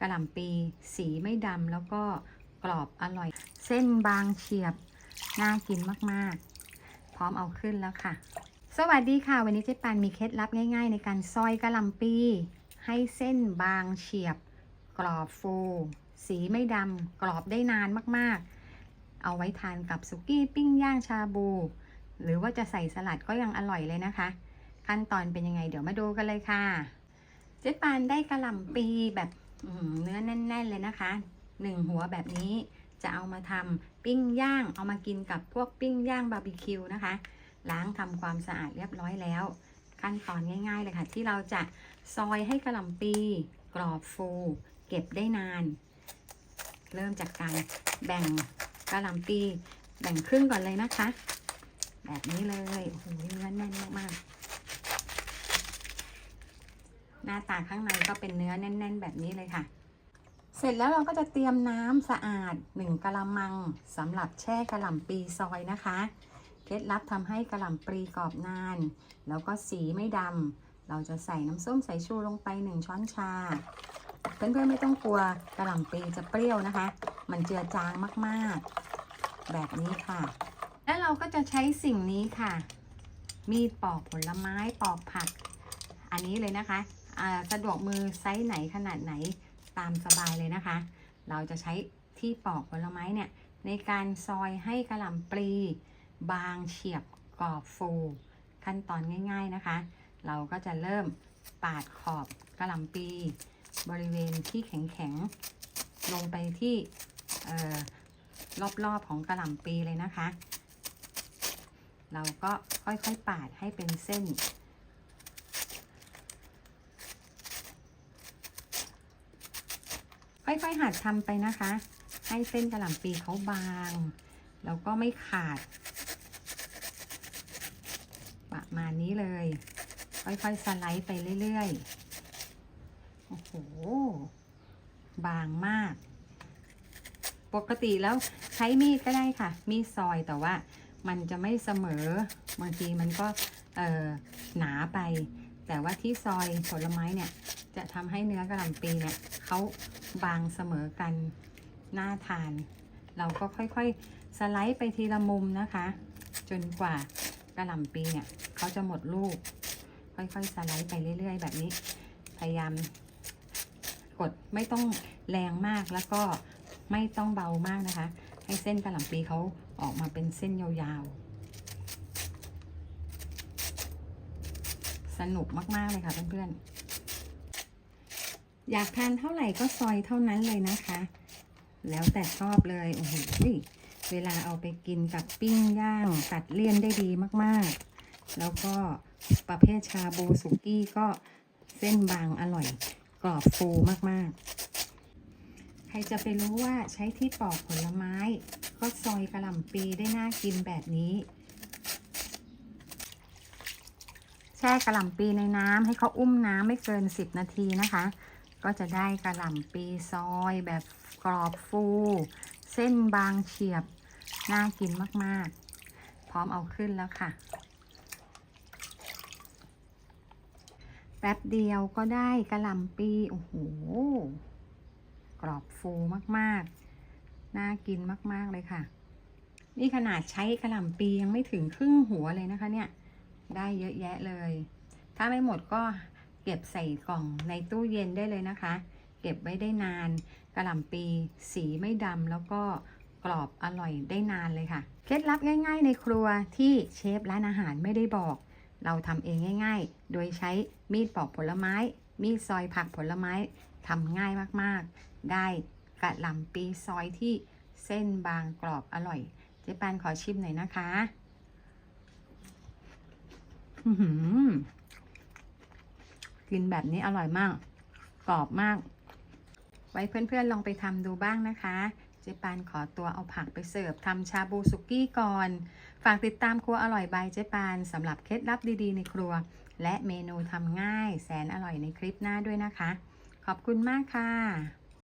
กระหล่ำปีสีไม่ดำแล้วก็กรอบอร่อย เส้นบางเฉียบ น่ากินมากๆ พร้อมเอาขึ้นแล้วค่ะ สวัสดีค่ะ วันนี้เจ๊ปานมีเคล็ดลับง่าย ๆ ในการซอยกระหล่ำปี ให้เส้นบางเฉียบ กรอบฟู สีไม่ดำกรอบได้นานมากๆ เอาไว้ทานกับสุกี้ปิ้งย่างชาบู หรือว่าจะใส่สลัดก็ยังอร่อยเลยนะคะ ขั้นตอนเป็นยังไงเดี๋ยวมาดูกันเลยค่ะ เจ๊ปานได้กระหล่ำปีแบบ เนื้อแน่น ๆ เลยนะคะหนึ่งหัวแบบนี้จะเอามาทำปิ้งย่าง เอามากินกับพวกปิ้งย่างบาร์บีคิวนะคะ ล้างทำความสะอาดเรียบร้อยแล้ว ขั้นตอนง่าย ๆ เลยค่ะ ที่เราจะซอยให้กระหล่ำปี กรอบฟู เก็บได้นาน เริ่มจากการแบ่งกระหล่ำปี แบ่งครึ่งก่อนเลยนะคะ แบบนี้เลยโอ้โหเนื้อแน่นมากๆ ห น้าตาข้างในก็เป็นเนื้อแน่น ๆ แบบนี้เลยค่ะ เสร็จแล้วเราก็จะเตรียมน้ำสะอาด1กะละมังสำหรับแช่กระหล่ำปีซอยนะคะ เคล็ดลับทำให้กระหล่ำปลีกรอบนาน แล้วก็สีไม่ดำเราจะใส่น้ำส้มสายชูลงไป 1 ช้อนชา เพื่อนๆไม่ต้องกลัวกระหล่ำปลีจะเปรี้ยวนะคะ มันเจือจางมากๆ แบบนี้ค่ะ แล้วเราก็จะใช้สิ่งนี้ค่ะ มีดปอกผลไม้ปอกผักอันนี้เลยนะคะ สะดวกมือไซส์ไหนขนาดไหนตามสบายเลยนะคะ เราจะใช้ที่ปอกผลไม้เนี่ยในการซอยให้กระหล่ำปลีบางเฉียบกรอบฟู ขั้นตอนง่าย ๆนะคะ เราก็จะเริ่มปาดขอบกระหล่ำปีบริเวณที่แข็งๆลงไปที่รอบๆของกระหล่ำปีเลยนะคะ เราก็ค่อยๆปาดให้เป็นเส้น ค่อยๆหัดทำไปนะคะ ให้เส้นกระหล่ำปีเขาบาง แล้วก็ไม่ขาด ประมาณนี้เลย ค่อยๆสไลด์ไปเรื่อยๆ โอ้โห บางมาก ปกติแล้วใช้มีดก็ได้ค่ะ มีดซอยแต่ว่ามันจะไม่เสมอ บางทีมันก็หนาไป แต่ว่าที่ซอยผลไม้เนี่ยจะทำให้เนื้อกระหล่ำปีเนี่ยเขาบางเสมอกันน่าทาน เราก็ค่อยๆสไลด์ไปทีละมุมนะคะ จนกว่ากระหล่ำปีเนี่ยเขาจะหมดลูก ค่อยๆสไลด์ไปเรื่อย ๆ แบบนี้ พยายามกดไม่ต้องแรงมากแล้วก็ไม่ต้องเบามากนะคะ ให้เส้นกระหล่ำปีเขาออกมาเป็นเส้นยาวๆ สนุกมาก ๆ เลยค่ะเพื่อนๆ อยากทานเท่าไหร่ก็ซอยเท่านั้นเลยนะคะ แล้วแต่ชอบเลย โอ้โหเวลาเอาไปกินกับปิ้งย่าง ตัดเลี่ยนได้ดีมากๆ แล้วก็ประเภทชาบูสุกี้ก็เส้นบางอร่อย กรอบฟูมากๆ ใครจะไปรู้ว่าใช้ที่ปอกผลไม้ ก็ซอยกระหล่ำปีได้น่ากินแบบนี้ แช่กระหล่ำปีในน้ำให้เขาอุ้มน้ำไม่เกิน 10 นาทีนะคะ ก็จะได้กระหล่ำปีซอยแบบกรอบฟู เส้นบางเฉียบ น่ากินมากๆ พร้อมเอาขึ้นแล้วค่ะ แป๊บเดียวก็ได้กระหล่ำปี โอ้โห กรอบฟูมากๆ น่ากินมากๆเลยค่ะ นี่ขนาดใช้กระหล่ำปียังไม่ถึงครึ่งหัวเลยนะคะเนี่ย ได้เยอะแยะเลย ถ้าไม่หมดก็เก็บใส่กล่องในตู้เย็นได้เลยนะคะ เก็บไว้ได้นาน กระหล่ำปีสีไม่ดำแล้วก็กรอบอร่อยได้นานเลยค่ะ เคล็ดลับง่าย ๆ ในครัวที่เชฟร้านอาหารไม่ได้บอก เราทำเองง่าย ๆ โดยใช้มีดปอกผลไม้ มีดซอยผักผลไม้ทำง่ายมากๆ ได้กระหล่ำปีซอยที่เส้นบางกรอบอร่อย เจ๊ปานขอชิมหน่อยนะคะ กินแบบนี้อร่อยมาก กรอบมาก ไว้เพื่อนๆลองไปทำดูบ้างนะคะ เจ๊ปานขอตัวเอาผักไปเสิร์ฟทำชาบูสุกี้ก่อน ฝากติดตามครัวอร่อยบายเจ๊ปานสำหรับเคล็ดลับดีๆในครัว และเมนูทำง่ายแสนอร่อยในคลิปหน้าด้วยนะคะ ขอบคุณมากค่ะ